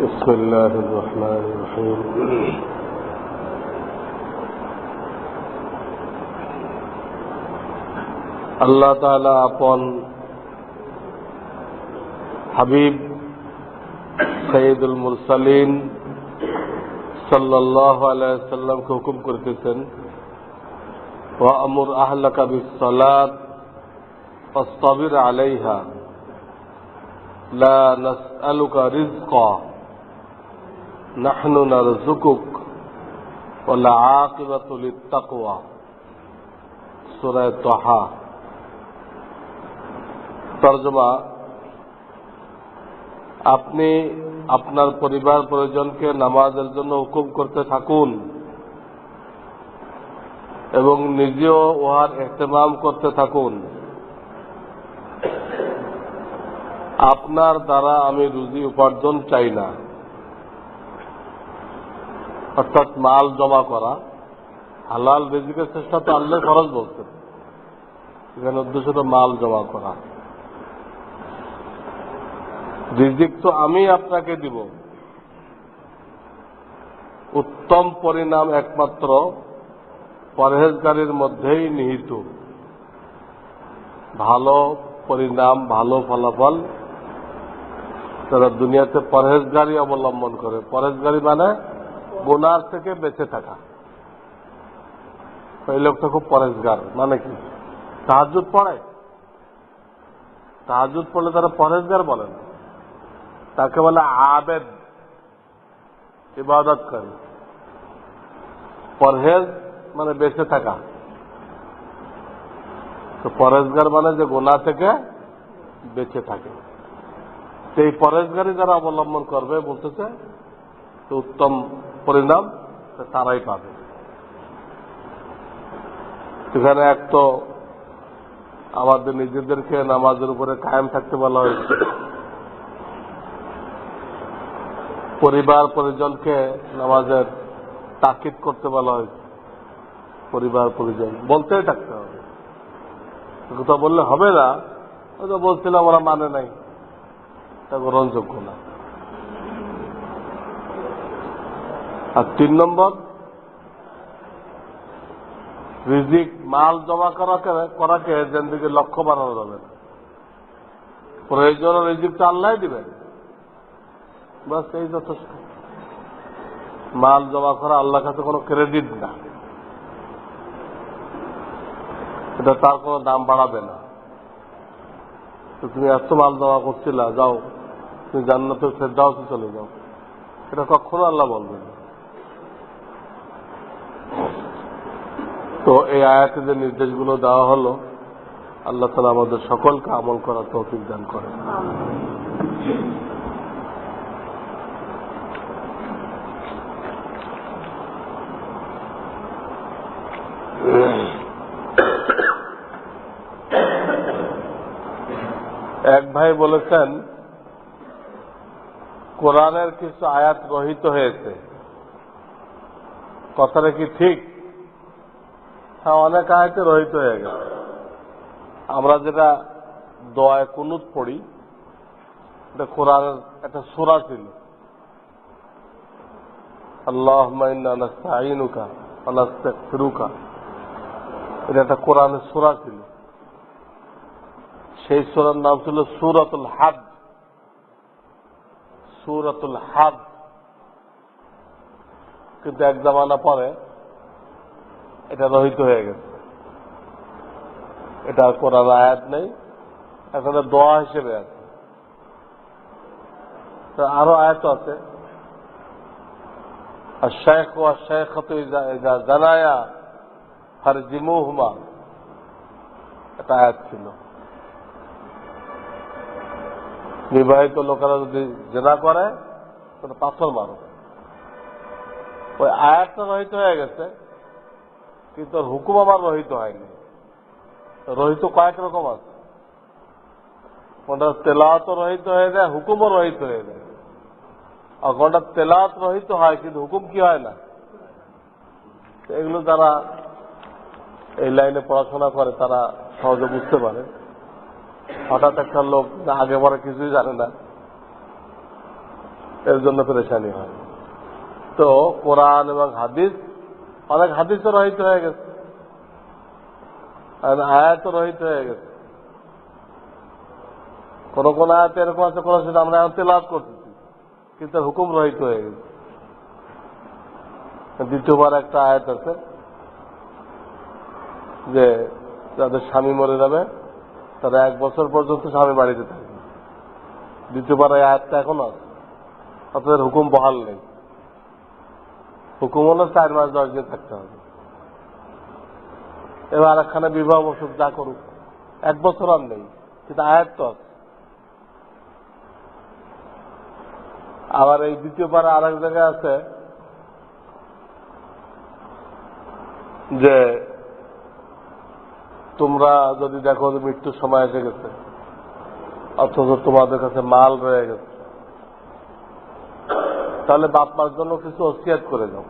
بسم الله الرحمن الرحيم আল্লাহ তাআলা আপন হাবিব সৈয়দুল মুরসালিন সাল্লাল্লাহু আলাইহি সাল্লামকে হুকুম করতেছেন ওয়া আমুর আহলাকা বিস-সালাত ফাসতাবির আলাইহা লা নাসআলুকা রিজকা নারযুকুক ওয়াল আকিবাতু লিত-তাকওয়া। সূরা তাহা। তর্জমা, আপনি আপনার পরিবার পরিজনকে নামাজের জন্য হুকুম করতে থাকুন এবং নিজেও উহার এহতেমাম করতে থাকুন। আপনার দ্বারা আমি রুজি উপার্জন চাই না। অর্থাৎ মাল জমা করা, হালাল রিজিকের চেষ্টা তো আল্লাহ খরচ বলছেন। এখানে উদ্দেশ্য তো মাল জমা করা। রিজিক তো আমি আপনাকে দিব। উত্তম পরিণাম একমাত্র পরহেজগারির মধ্যেই নিহিত। ভালো পরিণাম, ভালো ফলাফল তারা দুনিয়াতে পরহেজগারি অবলম্বন করে। পরহেজগারি মানে গুনার থেকে বেঁচে থাকা। এই লোকটা খুব পরেজগার মানে কি? তাহাজুদ পড়ে? তাহাজুদ পড়লে তারা পরেজগার বলেন তাকে বলে আবেদ ইবাদত করে পরহেজ মানে বেঁচে থাকা। তো পরেজগার মানে যে গোনা থেকে বেঁচে থাকে। সেই পরেজগারি যারা অবলম্বন করবে, বলতেছে উত্তম পরিণাম তারাই পাবে। এখানে এক তো আমাদের নিজেদেরকে নামাজের উপরে কায়েম থাকতে বলা হয়েছে। পরিবার পরিজনকে নামাজের তাকিদ করতে বলা হয়েছে। পরিবার পরিজন, বলতেই থাকতে হবে। কথা বললে হবে না, হয়তো বলছিলাম ওরা মানে নাই, তা গ্রহণযোগ্য না। আর তিন নম্বর, রিজিক মাল জমা করাকে করাকে যেদিকে লক্ষ্য বানানো যাবে প্রয়োজন রিজিক তো আল্লাহ দিবেন। বাস এই যথেষ্ট। মাল জমা করা আল্লাহ কাছে কোনো ক্রেডিট না। এটা তার কোনো দাম বাড়াবে না। তুমি এত মাল জমা করছিলা, যাও, তুমি জান্নাতের ফেরদাওসে চলে যাও। এটা কখনো আল্লাহ বলবে না। তো এই আয়াতে যে নির্দেশগুলো দেওয়া হলো, আল্লাহ তালা আমাদের সকলকে আমল করার তৌফিক দান করে এক ভাই বলেছেন, কোরআনের কিছু আয়াত রহিত হয়েছে। কথাটা কি ঠিক? হ্যাঁ অনেক আয়াতে রহিত হয়ে গেছে। আমরা যেটা দয় কুনুত পড়ি, এটা কোরআনের একটা সুরা ছিল। আল্লাহ নাস্তাইনুকা আল্লাহরুকা এটা একটা কোরআনের সুরা ছিল। সেই সুরার নাম ছিল সুরাতুল হাদ। সুরাতুল হাদ। কিন্তু এক জামানা পরে এটা রহিত হয়ে গেছে। এটা কোরআন আয়াত নেই। এখন দোয়া হিসেবে আছে। আরও আয়াত আছে। আর শেখ ও শেখ জানায়া হার জিমু হুমা এটা আয়াত ছিল। বিবাহিত লোকেরা যদি জেনা করে, তাহলে পাথর মারো। ওই আয়াতটা রহিত হয়ে গেছে। কিন্তু হুকুম আমার রহিত হয়নি। রহিত কয়েক রকম আছে। কোনটা তেলাওয়াত রহিত হয়ে যায়, হুকুমও রহিত হয়ে যায়। আর কোনটা তেলাওয়াত রহিত হয়, কিন্তু হুকুম কি হয় না? এগুলো যারা এই লাইনে পড়াশোনা করে, তারা সহজে বুঝতে পারে। হঠাৎ একটা লোক আগে পরে কিছুই জানে না, এর জন্য পরেশানি হয়। তো কোরআন এবং হাদিস অনেক হাদিসও রহিত হয়ে গেছে। আয়াতও রহিত হয়ে গেছে। কোন কোন আয়াত এরকম আছে, কোন সেটা আমরা এখন তেলাভ করতেছি, কিন্তু হুকুম রহিত হয়ে গেছে। দ্বিতীয়বার একটা আয়াত আছে, যে যাদের স্বামী মরে যাবে, তারা এক বছর পর্যন্ত স্বামী বাড়িতে থাকবে। দ্বিতীয়বার এই আয়াতটা এখন আছে অর্থাৎ হুকুম বহাল নেই। হুকুম হলো চার মাস দশ দিন থাকতে হবে। এবার একখানে বিবাহ বসুক যা করুক, এক বছর আর নেই, কিন্তু আয়াত আছে। আবার এই দ্বিতীয়বার আর এক জায়গায় আছে, যে তোমরা যদি দেখো যে মৃত্যুর সময় এসে গেছে, অথচ তোমাদের কাছে মাল রয়ে গেছে তাহলে বাপ মার জন্য কিছু অসিয়াত করে যাও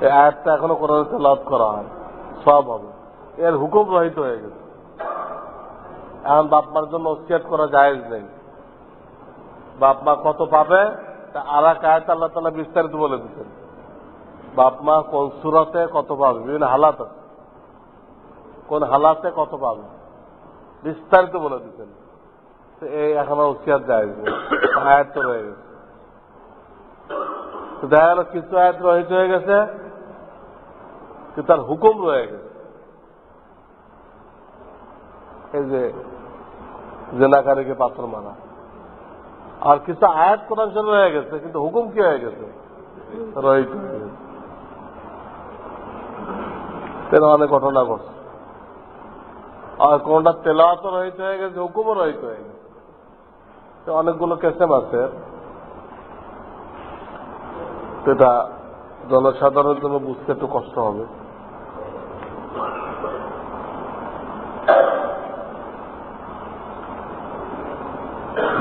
এই আয়াতটা এখনও কোরআনে লাভ করা হয় সব হবে। এর হুকুম রহিত হয়ে গেছে। এখন বাপ মার জন্য অসিয়াত করা জায়েজ নেই। বাপ মা কত পাবে? তা আর এক আয়াত আল্লাহ তালা বিস্তারিত বলে দিচ্ছেন। বাপ মা কোন সুরতে কত পাবে? বিভিন্ন হালাত আছে। কোন হালাতে কত পাবে? বিস্তারিত বলে দিচ্ছেন। এখনও উচিয়াত যায় আয়াত রয়ে গেছে। দেখা গেল কিছু আয়াত রহিত হয়ে গেছে, কিন্তু তার হুকুম রয়ে গেছে। এই যে জেনাকারীকে পাথর মারা। আর কিছু আয়াত কোরআন শরীফে রয়ে গেছে, কিন্তু হুকুম কি হয়ে গেছে? রহিত হয়ে গেছে। অনেক ঘটনা ঘটছে। আর কোনটা তেলাওয়াত রহিত হয়ে গেছে, হুকুমও রহিত হয়ে গেছে। তো অনেকগুলো কেসেম আছে। এটা জনসাধারণের জন্য বুঝতে একটু কষ্ট হবে।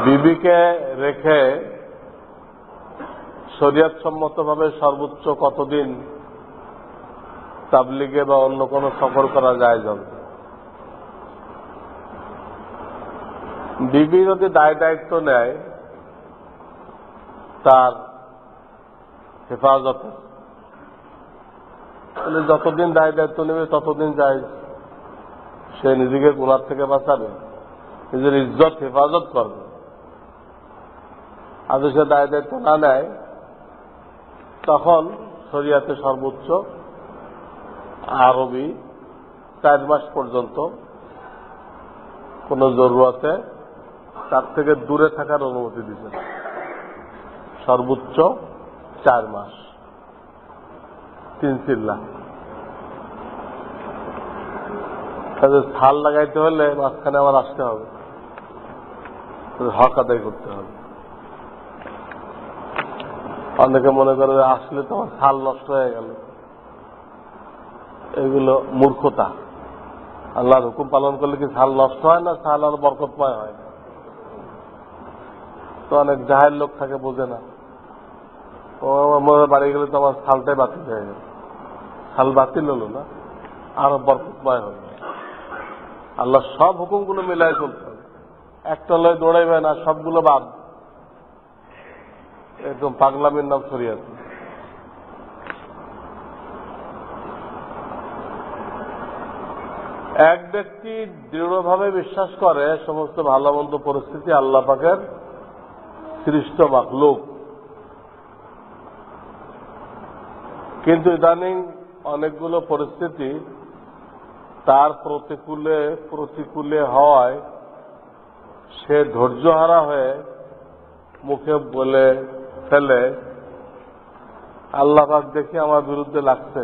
বিবিকে রেখে শরিয়াত সম্মতভাবে সর্বোচ্চ কতদিন তাবলিগে বা অন্য কোনো সফর করা যায় যাবে? বিবি যদি দায় দায়িত্ব নেয়, তার হেফাজতে। যতদিন দায় দায়িত্ব নেবে, ততদিন যায় সে নিজেকে গুণার থেকে বাঁচাবে, নিজের ইজ্জত হেফাজত করবে। আর সে দায় দায়িত্ব না নেয়, তখন শরিয়াতে সর্বোচ্চ আরবি চার মাস পর্যন্ত কোন জরুরতে তার থেকে দূরে থাকার অনুমতি দিচ্ছেন সর্বোচ্চ চার মাস। তিন চিল্লা। থাল লাগাইতে হলে মাঝখানে আমার আসতে হবে। হক আদায় করতে হবে। অনেকে মনে করে আসলে তো আমার ছাল নষ্ট হয়ে গেল। এগুলো মূর্খতা। আল্লাহর হুকুম পালন করলে কি সাল নষ্ট হয় না? সাল আর বরকতময় হয় তো অনেক জাহের লোক থাকে, বোঝে না। ও আমার বাড়ি গেলে তো আমার ছালটাই বাতিল হয়ে গেল ছাল বাতিল হলো না, আরও বরকতময় হলো আল্লাহ সব হুকুমগুলো মিলাই চলতে হবে। একটা লয় দৌড়াইবে না, সবগুলো বাদ। একদম পাগলামের নাম সরিয়াছে এক ব্যক্তি দৃঢ়ভাবে বিশ্বাস করে, সমস্ত ভালো মন্দ পরিস্থিতি আল্লাহ পাকের সৃষ্ট মাকলুক কিন্তু ইদানিং অনেকগুলো পরিস্থিতি তার প্রতিকূলে প্রতিকূলে হয় সে ধৈর্যহারা হয়ে মুখে বলে ফেলে, আল্লাহ পাক দেখি আমার বিরুদ্ধে লাগছে।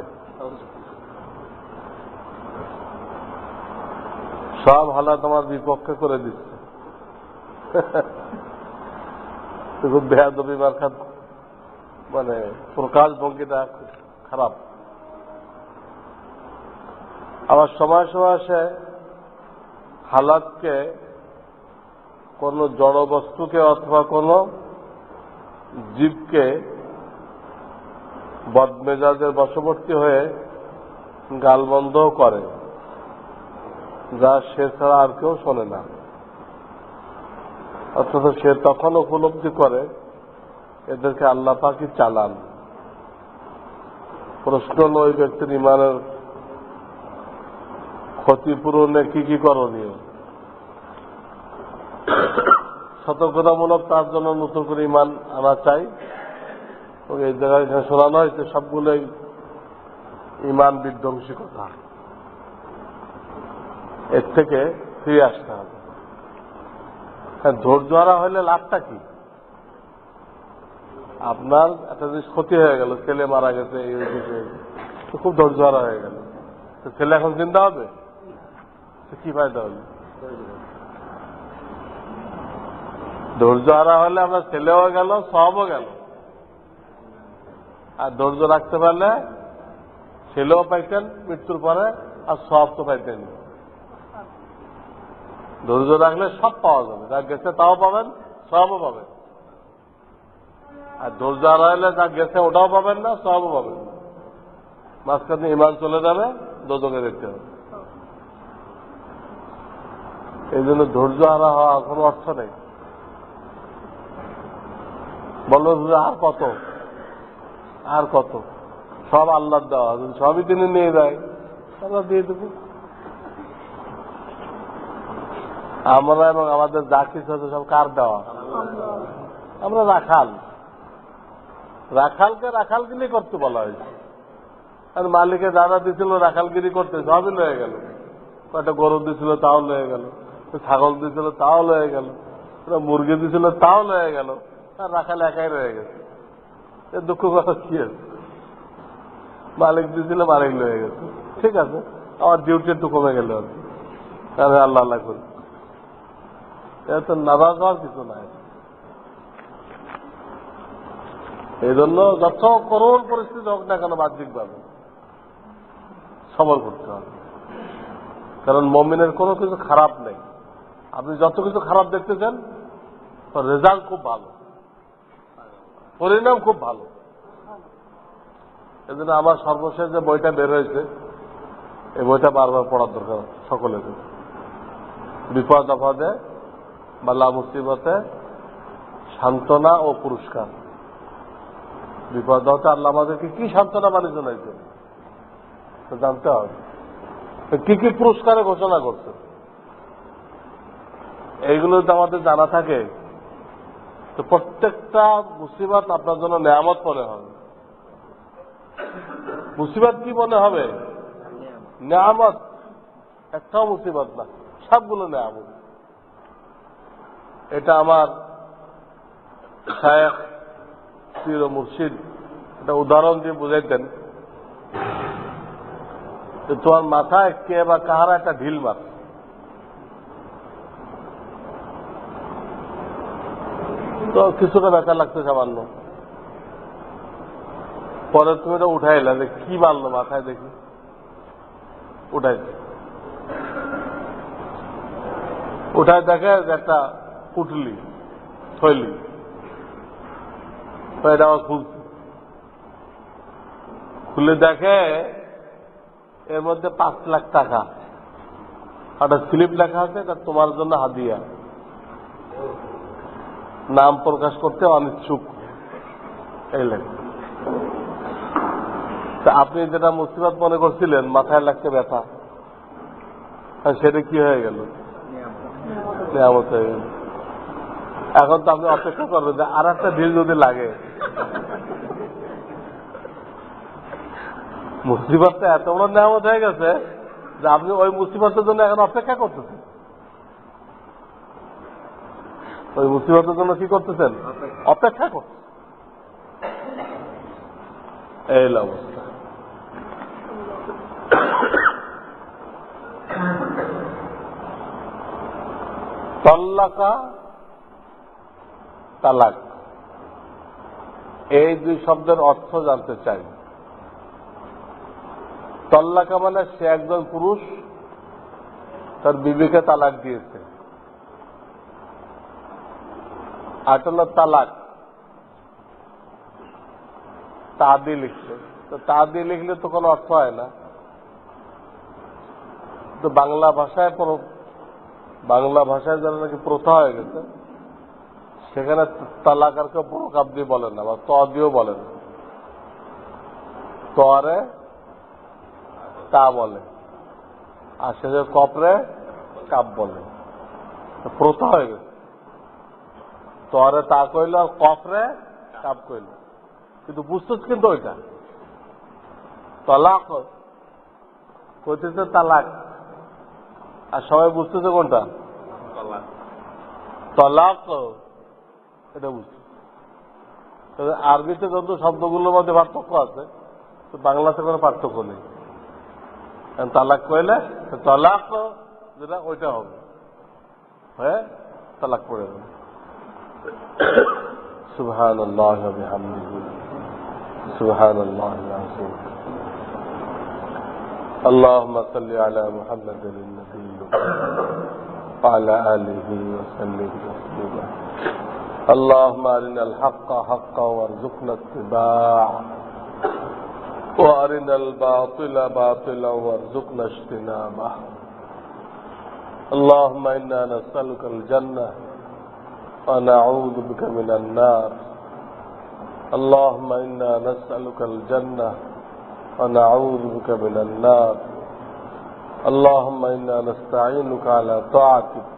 সব হালাত আমার বিপক্ষে করে দিচ্ছে। তো খুব বেহাদবি মার্খাত মানে প্রকাশ ভঙ্গিটা খারাপ। আবার সময় সময় সে হালাতকে কোন জড়বস্তুকে অথবা কোন জীবকে বদমেজাজের বশবর্তী হয়ে গালবন্ধও করে, যা সে ছাড়া আর কেউ শোনে না। অথচ সে তখন উপলব্ধি করে, এদেরকে আল্লাহ পাকি চালান। প্রশ্ন হল, ওই ব্যক্তির ইমানের ক্ষতিপূরণে কি কি করণীয়? সতর্কতামূলক তার জন্য নতুন করে ইমান আনা চাই। এই জায়গায় এখানে শোনানো হয়েছে, সবগুলোই ইমান বিধ্বংসী কথা। এর থেকে ফিরে আসতে হবে। ধৈর্য হারা হলে লাভটা কি? আপনার একটা জিনিস ক্ষতি হয়ে গেল, ছেলে মারা গেছে, এই তো খুব ধৈর্য হারা হয়ে গেল। তো ছেলে এখন চিন্তা হবে? কি ফায়দা হলো ধৈর্য হারা হলে আমরা ছেলেও গেল, সবও গেল। আর ধৈর্য রাখতে পারলে ছেলেও পাইতেন, মৃত্যুর পরে আর সব তো পাইতেন ধৈর্য রাখলে সব পাওয়া যাবে। যা গেছে তাও পাবেন, সবও পাবেন। আর ধৈর্য হারাইলে যা গেছে ওটাও পাবেন না, সবও পাবেন। মাঝখানে ইমান চলে যাবে দোদকে দেখতে হবে। এই জন্য ধৈর্য হারা হওয়া কোনো অর্থ নেই। বলল আর কত? আর কত? সব আল্লাহর দেওয়া। সবই তিনি নিয়ে যায় আমরা দিয়ে দেব। আমরা এবং আমাদের যা কিছু আছে সব কার দেওয়া? আমরা রাখাল। রাখালকে রাখালগিরি করতে বলা হয়েছে। আর মালিকে দাদা দিছিল, রাখালগিরি করতে, সবই লয়ে গেল। কয়েকটা গরু দিছিল, তাও লয়ে গেল। ছাগল দিছিল, তাও লয়ে গেল। মুরগি দিছিল, তাও লয়ে গেল। আর রাখাল একাই রয়ে গেছে। এ দুঃখ কথা কি আছে? মালিক দিছিল, মালিক লয়ে গেছে। ঠিক আছে, আমার ডিউটি একটু কমে গেল আর আল্লাহ আল্লাহ করি এটা তো নারাজ কিছু নাই। এই জন্য যত করুণ পরিস্থিতি হোক না কেন বাহ্যিকভাবে সবল করতে হবে। কারণ মমিনের কোনো কিছু খারাপ নেই। আপনি যত কিছু খারাপ দেখতেছেন রেজাল্ট খুব ভালো। পরিণাম খুব ভালো। এজন্য আমার সর্বশেষ যে বইটা বের হয়েছে, এই বইটা বারবার পড়ার দরকার সকলের। বিপদ আপদে বাল্লা মুসিবতে সান্ত্বনা ও পুরস্কার। বিপদ হতে আল্লাহ আমাদেরকে কি সান্ত্বনা বাণী জানাইছে তো জানতে হবে। কি কি পুরস্কারে ঘোষণা করছে? এইগুলো যদি আমাদের জানা থাকে, তো প্রত্যেকটা মুসিবত আপনার জন্য নেয়ামত মনে হবে। মুসিবত কি মনে হবে? নেয়ামত। একটাও মুসিবত না, সবগুলো নেয়ামত। এটা আমার শায়েখ পীর মুর্শিদ। একটা উদাহরণ দিয়ে বুঝাইতেন তোমার মাথায় কে বা কাহারা একটা ঢিল মার। তো কিছুটা ব্যথা লাগছে সামান্য। পরে তুমি এটা উঠাইলা যে কি মারলো মাথায় দেখি। উঠাই উঠায় দেখে যে একটা পুটলি থৈলি তো এটা খুলে দেখে এর মধ্যে পাঁচ লাখ টাকা। একটা স্লিপ লেখা আছে এটা তোমার জন্য হাদিয়া। নাম প্রকাশ করতে অনিচ্ছুক। এই তা আপনি যেটা মুসিবত মনে করছিলেন, মাথায় লাগছে ব্যথা। সেটা কি হয়ে গেল? নিয়ামত হয়ে গেল। এখন তো আপনি অপেক্ষা করবেন যে আর একটা ঢিল যদি লাগে। মুসিবতটা এত বড় নিয়ামত হয়ে গেছে যে আপনি ওই মুসিবতের জন্য এখন অপেক্ষা করতেছেন। ওই মুসিবতের জন্য কি করতেছেন? অপেক্ষা। করতেছেন। এই অবস্থা। তল্লাকা তালাক। এই দুই শব্দের অর্থ জানতে চাই। তল্লাকা মানে সে একজন পুরুষ, তার বিবেকে তালাক দিয়েছে। আর হল তালাক। তাদি লিখছে। তো তাদি লিখলে তো কোনো অর্থ হয় না। তো বাংলা ভাষায় বাংলা ভাষায় যারা নাকি প্রথা হয়ে গেছে। সেখানে তালাক কাপ দিয়ে বলেন না বা ত দিয়েও বলেন না। তরে তা বলে আর সে যে কপরে কাপ বলে। প্রথা হয়ে গেছে। তরে তা কইল আর কপরে কাপ কইল। কিন্তু বুঝতেছ কিন্তু ওইটা। তলাক কইতেছে তালাক। আর সবাই বুঝতেছে কোনটা? তলাক। এটা বুঝতে তবে আরবিতে যত শব্দগুলোর মধ্যে পার্থক্য আছে তো বাংলাতে কোনো পার্থক্য নেই কারণ তালাক কইলে তো তালাক যেটা ওইটা হবে হয়ে তালাক পড়ে যাবে سبحان الله وبحمده سبحان الله العظيم اللهم صل على محمد النبي وعلى آله وسلم تسليما اللهم أرنا الحق حقا وارزقنا اتباعه. وأرنا الباطل باطلا وارزقنا اجتنابه. اللهم إنا نسألك الجنة ونعوذ بك من النار. اللهم إنا نسألك الجنة ونعوذ بك من النار. اللهم إنا نستعينك على طاعتك.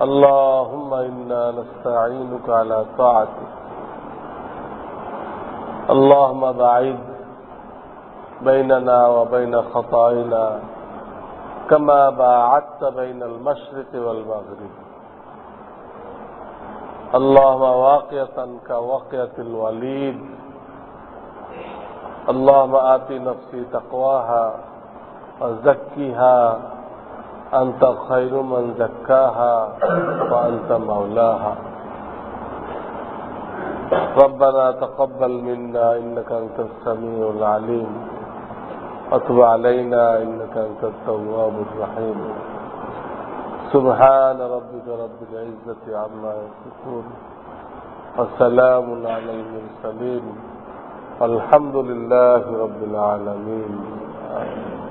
اللهم إنا نستعينك على طاعتك. اللهم بعيد بيننا وبين خطاينا كما باعدت بين المشرق والمغرب. اللهم واقية كوقية الوليد. اللهم آت نفسي تقواها وزكها أنت خير من زكاها وأنت مولاها. ربنا تقبل منا إنك أنت السميع العليم. وتب علينا إنك أنت التواب الرحيم. سبحان ربك رب العزة عما يصفون. وسلام على المرسلين. والحمد لله رب العالمين. آمين.